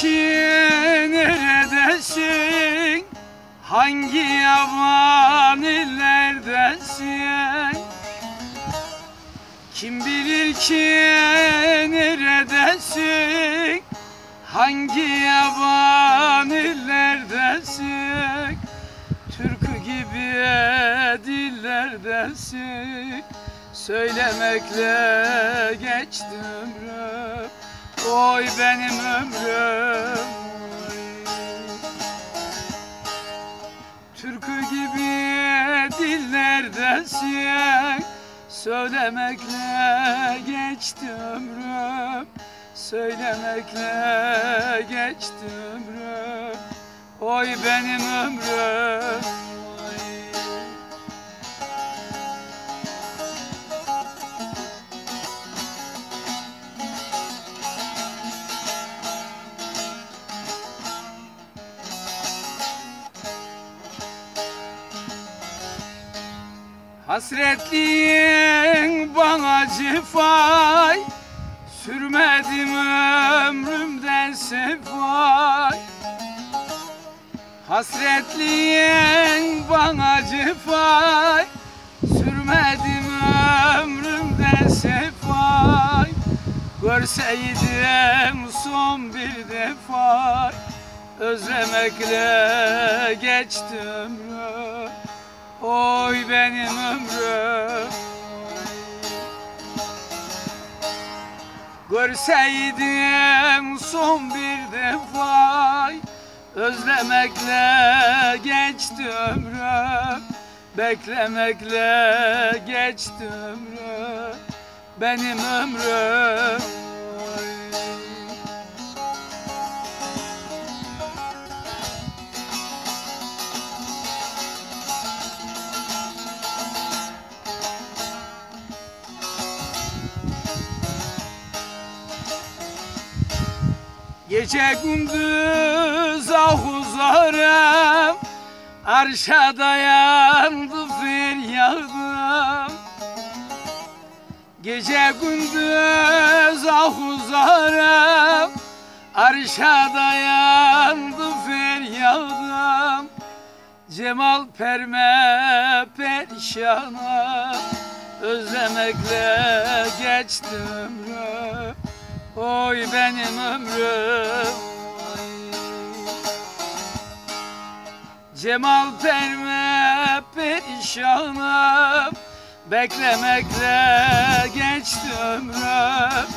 ki neredesin? Hangi yaban illerdesin? Kim bilir ki neredesin? Hangi yaban illerdesin? Türkü gibi dillerdesin Söylemekle geçti ömrüm Oy benim ömrüm. Türkü gibi dillerdesin Söylemekle geçti ömrüm. Söylemekle geçti ömrüm. Oy benim ömrüm Hasretliğin bana cifay. Sürmedim ömrümden sefay Hasretliğin bana cifay. Sürmedim ömrümden sefay Görseydim son bir defa. Özlemekle geçti ömrüm benim ömrüm. Görseydim son bir defa Özlemekle geçti ömrüm. Beklemekle geçti ömrüm. Benim ömrüm Gece gündüz ah uzarım Arşa dayandı feryadım Gece gündüz ah uzarım Arşa dayandı feryadım Cemal perme perişana Özlemekle geçti ömrüm Oy benim ömrüm. Cemal perme perişanım. Beklemekle geçti ömrüm.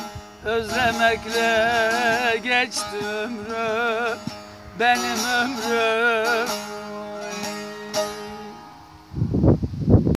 Özlemekle geçti ömrüm. Benim ömrüm